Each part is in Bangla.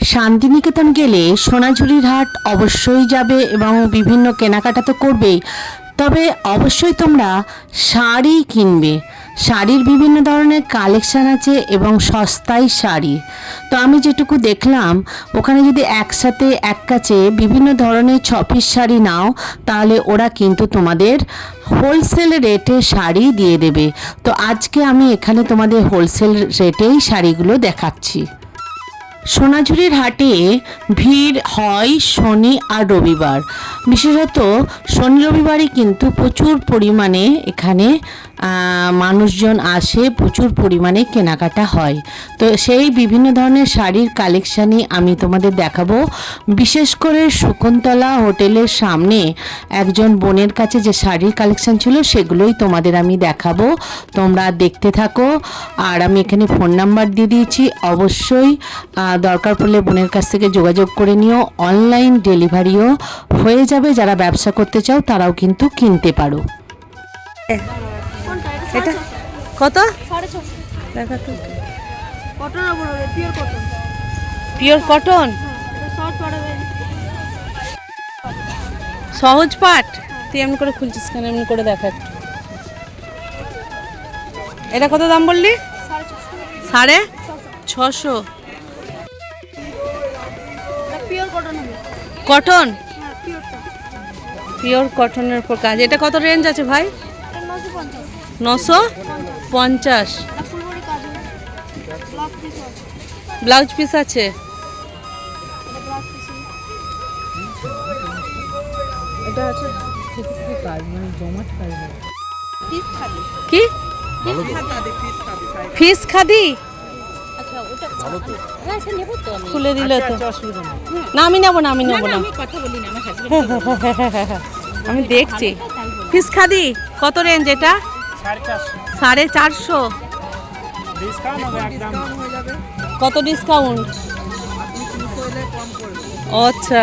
শান্তিনিকেতন গেলে সোনাঝুরির হাট অবশ্যই যাবে এবং বিভিন্ন কেনাকাটা তো করবেই। তবে অবশ্যই তোমরা শাড়ি কিনবে। শাড়ির বিভিন্ন ধরনের কালেকশান আছে এবং সস্তায় শাড়ি। তো আমি যেটুকু দেখলাম, ওখানে যদি একসাথে, এক কাছে বিভিন্ন ধরনের ছ পিস শাড়ি নাও, তাহলে ওরা কিন্তু তোমাদের হোলসেল রেটে শাড়ি দিয়ে দেবে। তো আজকে আমি এখানে তোমাদের হোলসেল রেটেই শাড়িগুলো দেখাচ্ছি। সোনাঝুরির হাটে ভিড় হয় শনি আর রবিবার। বিশেষত শনি রবিবারই কিন্তু প্রচুর পরিমাণে এখানে মানুষজন আসে, প্রচুর পরিমাণে কেনাকাটা হয়। তো সেই বিভিন্ন ধরনের শাড়ির কালেকশানই আমি তোমাদের দেখাবো। বিশেষ করে শকুন্তলা হোটেলের সামনে একজন বোনের কাছে যে শাড়ির কালেকশান ছিল, সেগুলোই তোমাদের আমি দেখাবো। তোমরা দেখতে থাকো। আর আমি এখানে ফোন নাম্বার দিয়ে দিয়েছি। অবশ্যই দরকার পড়লে বোনের কাছ থেকে যোগাযোগ করে নিও। অনলাইন ডেলিভারিও হয়ে যাবে। যারা ব্যবসা করতে চাও, তারাও কিন্তু কিনতে পারো। এটা কত? দেখা তো। কটন পিওর কটন পিওর পড়াবে সহজ পাট? তুই এমন করে খুলছিস কেন? এমন করে দেখা একটু। এটা কত দাম বললি? সাড়ে ছশো কটন হ্যাঁ পিওর কটনের উপর কাজ। এটা কত রেঞ্জ আছে ভাই? নশো পঞ্চাশ। ব্লাউজ পিস আছে? মানে কি? ফিস খাদি আচ্ছা ওটা হ্যাঁ সে নেব তো আমি। খুলে দিলে তো। না আমি নেব না আমি নেব না আমি কথা বলি না আমার হাজবেন্ড আমি দেখছি। ফিস খাদি কত রেঞ্জ এটা? সাড়ে চারশো। কত ডিসকাউন্ট? আচ্ছা।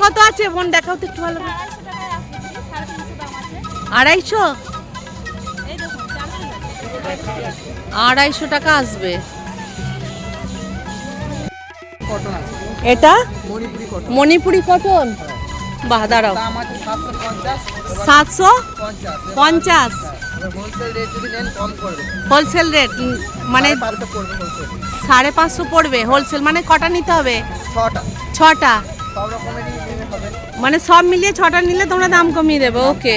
কত আছে বোন? দেখাও তো একটু ভালো আড়াইশো আড়াইশো? টাকা। আসবে। এটা? মণিপুরি কটন। মণিপুরি বাহ দাঁড়াও। সাতশো পঞ্চাশ। হোলসেল রেট হোলসেল রেট মানে সাড়ে পাঁচশো পড়বে হোলসেল মানে কটা নিতে হবে? ছটা। মানে সব মিলিয়ে ছটা নিলে তোমরা দাম কমিয়ে দেবে ওকে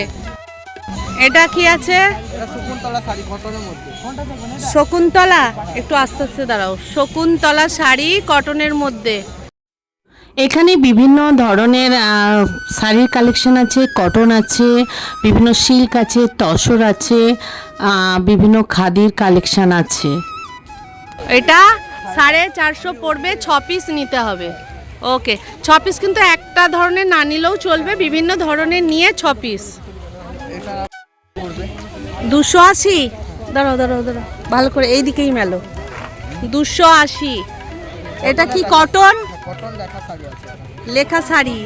এটা কি আছে? শকুন্তলা? একটু আস্তে আস্তে দাঁড়াও। শকুন্তলা শাড়ি কটনের মধ্যে। এখানে বিভিন্ন ধরনের শাড়ির কালেকশন আছে কটন আছে, বিভিন্ন সিল্ক আছে, তসর আছে বিভিন্ন খাদির কালেকশন আছে। এটা সাড়ে চারশো পড়বে, ছ পিস নিতে হবে। ওকে ছ পিস কিন্তু একটা ধরনের না নিলেও চলবে, বিভিন্ন ধরনের নিয়ে ছ পিস দুশো আশি। দাঁড়াও দাঁড়াও দাঁড়াও। ভালো করে এই দিকেই মেলো। দুশো আশি। এটা কি কটন কটন দেখা শাড়ি আছে লেখা শাড়ি?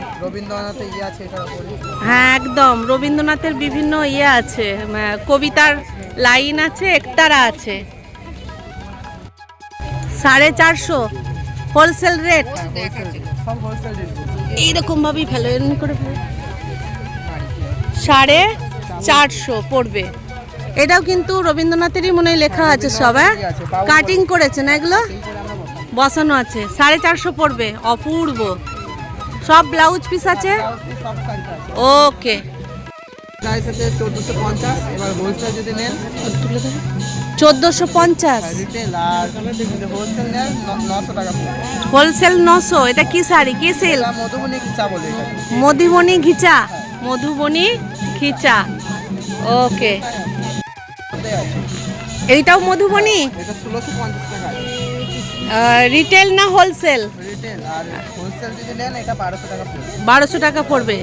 ইয়ে আছে এটার হ্যাঁ একদম। রবীন্দ্রনাথের বিভিন্ন ইয়ে আছে। কবিতার লাইন আছে একতারা আছে। সাড়ে চারশো। Wholesale rate? এইরকম ভাবেই ফেলো এমনি করে ফেলো। সাড়ে চারশো পড়বে। এটাও কিন্তু রবীন্দ্রনাথেরই মনে হয় লেখা আছে সব হ্যাঁ? কাটিং করেছে না এগুলো? বসানো আছে সাড়ে চারশো পড়বে অপূর্ব সব ব্লাউজ পিস আছে ওকে চোদ্দোশো পঞ্চাশ এবার হোলসেল যদি নেন চোদ্দোশো পঞ্চাশ হোলসেল নশো এটা কি শাড়ি কি সেল মধুবনী চা বলে ঘিচা ওকে এইটাও মধুবনী এটা ষোলোশো পঞ্চাশ রিটেল না হোলসেল বারোশো টাকা পড়বে।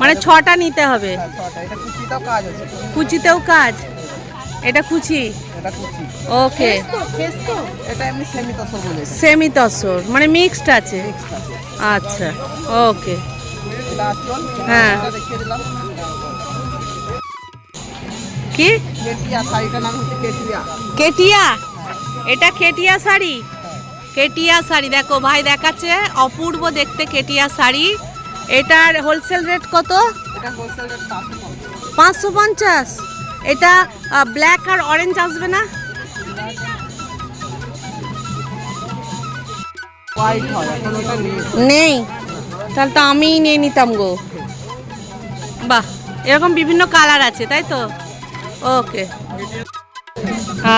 মানে ছটা নিতে হবে। আছে। কুচিতেও কাজ? এটা কুচি? ওকে সেমি তসর মানে মিক্সড আছে? আচ্ছা। ওকে হ্যাঁ। কি? কেটিয়া? এটা কেটিয়া শাড়ি? কেটিয়া শাড়ি। দেখো ভাই দেখাচ্ছে অপূর্ব দেখতে কেটিয়া শাড়ি। এটার হোলসেল রেট কত? পাঁচশো পঞ্চাশ। এটা ব্ল্যাক আর অরেঞ্জ আসবে না? নেই। তাহলে তো আমিই নিয়ে নিতাম গো। বাহ এরকম বিভিন্ন কালার আছে তাই তো? ওকে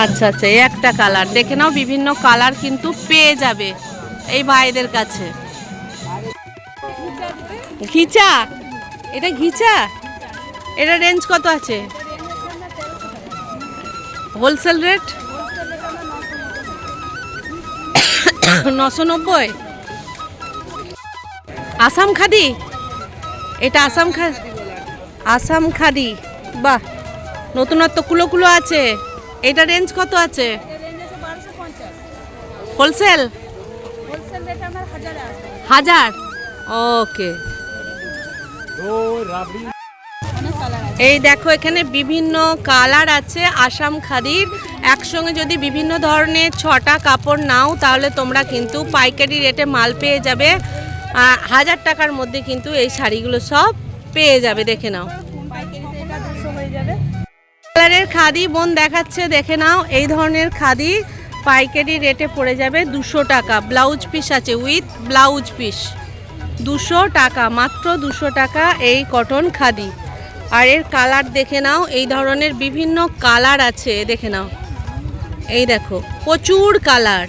আচ্ছা আচ্ছা এই একটা কালার দেখে নাও, বিভিন্ন কালার কিন্তু পেয়ে যাবে এই ভাইদের কাছে। ঘিচা? এটা ঘিচা? এটা রেঞ্জ কত আছে? হোলসেল রেট নশো নব্বই? আসাম খাদি? এটা আসাম খা আসাম খাদি। বাহ, নতুনত্ব কুলো কুলো আছে। এটা রেঞ্জ কত আছে? হোলসেল হাজার। ওকে এই দেখো, এখানে বিভিন্ন কালার আছে, আসাম খাদির। একসঙ্গে যদি বিভিন্ন ধরনের ছটা কাপড় নাও, তাহলে তোমরা কিন্তু পাইকারি রেটে মাল পেয়ে যাবে। হাজার টাকার মধ্যে কিন্তু এই শাড়িগুলো সব পেয়ে যাবে, দেখে নাও। কালারের খাদি, বোন দেখাচ্ছে, দেখে নাও, এই ধরনের খাদি পাইকারি রেটে পড়ে যাবে দুশো টাকা। ব্লাউজ পিস আছে উইথ ব্লাউজ পিস। দুশো টাকা, মাত্র দুশো টাকা এই কটন খাদি। আর এর কালার দেখে নাও, এই ধরনের বিভিন্ন কালার আছে, দেখে নাও। এই দেখো, প্রচুর কালার।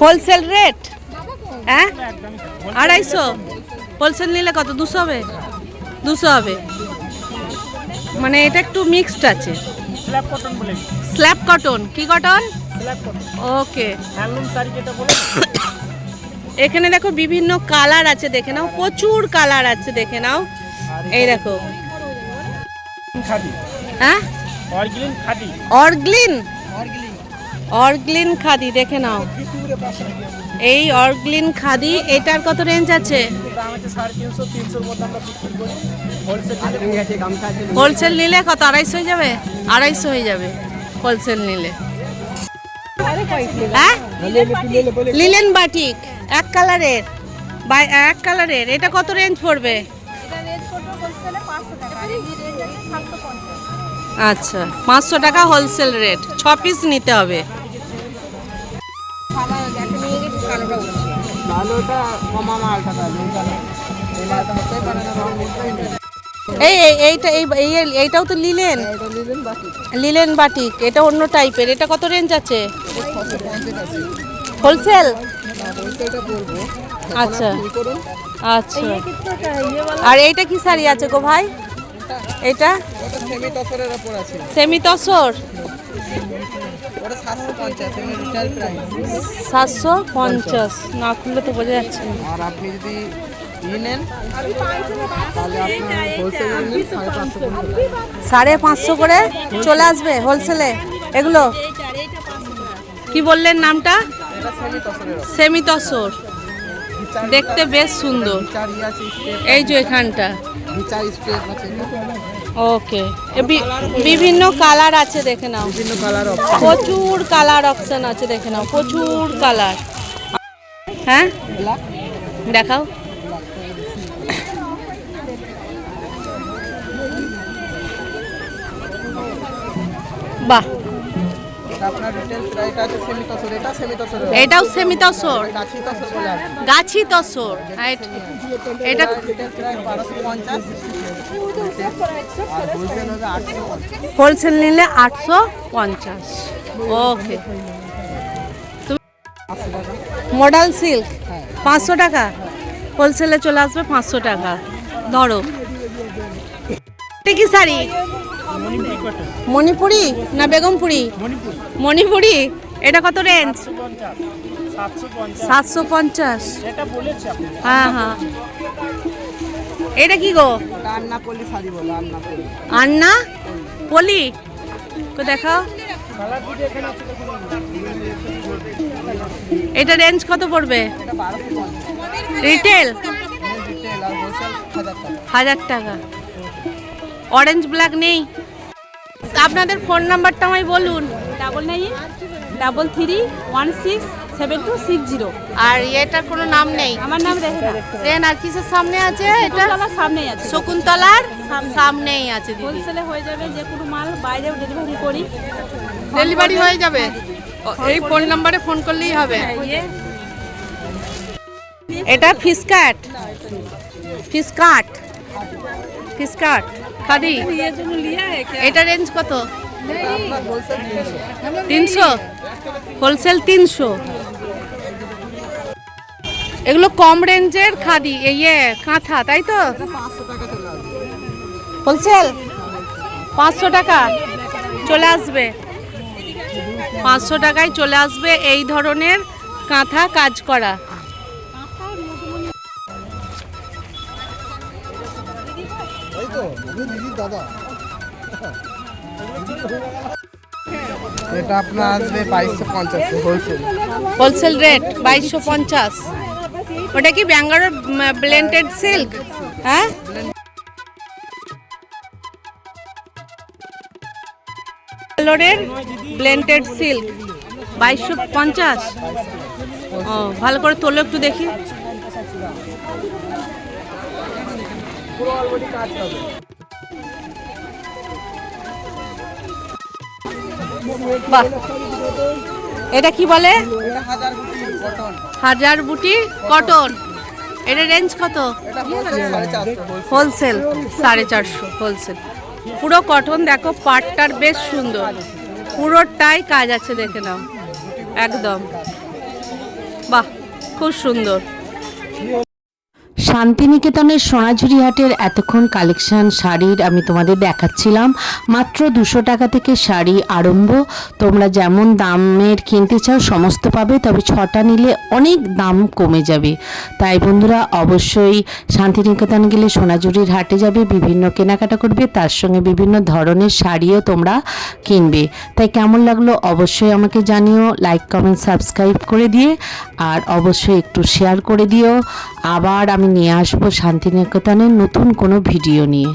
Wholesale rate? হ্যাঁ? আড়াইশো? হোলসেল নিলে কত? দুশো হবে? দুশো হবে। মানে এটা একটু মিক্সড আছে। স্ল্যাব কটন বলে। Slub cotton. কি cotton? Slub cotton. Okay. Handloom sari যেটা বলে এখানে দেখো বিভিন্ন কালার আছে দেখে নাও। প্রচুর কালার আছে দেখে নাও। এই দেখো। হ্যাঁ? অরিজিনাল খাদি অর্গলিন অর্গলিন খাদি, দেখে নাও। এই অর্গলিন খাদি, এটার কত রেঞ্জ আছে? হোলসেল নিলে কত? আড়াইশো হয়ে যাবে? আড়াইশো হয়ে যাবে হোলসেল নিলে। হ্যাঁ? লিলেন বাটিক এক কালারের বাই এক কালারের এটা কত রেঞ্জ পড়বে? আচ্ছা পাঁচশো টাকা হোলসেল রেট ছ পিস নিতে হবে। কমা মালটা এই মালটা হতেই পারে না এইটা এই এই- এইটাও তো লিলেন বাকি লিলেন বাটিক। এটা অন্য টাইপের এটা কত রেঞ্জ আছে? হোলসেল? আচ্ছা। আচ্ছা। আর এইটা কি শাড়ি আছে গো ভাই? এটা। সেমি তসর? ওটা সাতশো পঞ্চাশ রিটেল প্রাইস সাতশো পঞ্চাশ না খুললে তো বোঝা যাচ্ছে আর আপনি যদি সাড়ে পাঁচশো করে চলে আসবে। হোলসেলে এগুলো? কি বললেন নামটা? সেমি তসর দেখতে বেশ সুন্দর। এই যে এখানটা। ওকে বিভিন্ন কালার আছে দেখে নাও। বিভিন্ন কালার অপশন প্রচুর কালার অপশন আছে দেখে নাও প্রচুর কালার হ্যাঁ? দেখাও। বাহ। এটাও সেমি তসর গাছি তসর এটা হোলসেল নিলে আটশো পঞ্চাশ। ওকে। মডাল সিল্ক, পাঁচশো টাকা। হোলসেলে চলে আসবে পাঁচশো টাকা। ধরো। কি শাড়ি? মণিপুরি না বেগমপুরি? মণিপুরি। এটা কত রেঞ্জ? সাতশো পঞ্চাশ। হ্যাঁ হ্যাঁ। এটা কি গো? আন্না পল্লি শাড়ি বলে আন্না পল্লি আন্না পলি? কো দেখাও। এটা রেঞ্জ কত পড়বে? রিটেল হাজার টাকা। অরেঞ্জ ব্ল্যাক নেই। আপনাদের ফোন নাম্বারটা আমায় বলুন। Double nine double three one six seven two six zero. আর এটার কোনো নাম নেই? আমার নাম রেহেনা। আর কিসের সামনে আছে এটা? আমার সামনেই আছে। শকুন্তলার সামনেই। আছে হোলসেলে হয়ে যাবে যে কোনো মাল বাইরেও ডেলিভারি করি। ডেলিভারি হয়ে যাবে? হ্যাঁ, এই ফোন নাম্বারে ফোন করলেই হবে। হ্যাঁ, ইয়ে। এটা ফিস কাট ফিস কাট ফিস কাট খাদি এটা রেঞ্জ কত? তিনশো? হোলসেল তিনশো। এগুলো কম রেঞ্জের খাদি ইয়ে কাঁথা, তাই তো? হোলসেল পাঁচশো টাকা। চলে আসবে। পাঁচশো টাকায় চলে আসবে এই ধরনের কাঁথা কাজ করা। দাদা। এটা আপনার আসবে বাইশশো পঞ্চাশ হোলসেল হোলসেল রেট বাইশশো পঞ্চাশ। ওটা কি ব্যাঙ্গালোর ব্লেন্ডেড সিল্ক হ্যাঁ? ব্যাঙ্গালোরের ব্লেন্ডেড সিল্ক বাইশশো পঞ্চাশ। ও, ভালো করে তোলো একটু দেখি। বাহ। এটা কি বলে? হাজার বুটি কটন। এটা রেঞ্জ কত? হোলসেল সাড়ে চারশো হোলসেল পুরো কটন দেখো, পাটটার বেশ সুন্দর। পুরোটাই কাজ আছে, দেখে নাও। একদম। বাহ, খুব সুন্দর। শান্তিনিকেতনের সোনাঝুরি হাটের এতক্ষণ কালেকশন শাড়ির আমি তোমাদের দেখাচ্ছিলাম। মাত্র দুশো টাকা থেকে শাড়ি আরম্ভ। তোমরা যেমন দামের কিনতে চাও, সমস্ত পাবে, তবে ছটা নিলে অনেক দাম কমে যাবে। তাই বন্ধুরা, অবশ্যই শান্তিনিকেতন গেলে সোনাঝুরির হাটে যাবে, বিভিন্ন কেনাকাটা করবে, তার সঙ্গে বিভিন্ন ধরনের শাড়িও তোমরা কিনবে। তাই কেমন লাগল অবশ্যই আমাকে জানিও লাইক কমেন্ট সাবস্ক্রাইব করে দিয়ে, আর অবশ্যই একটু শেয়ার করে দিও। আবার আমি নিয়ে আসব শান্তিনিকেতনের নতুন কোনো ভিডিও নিয়ে।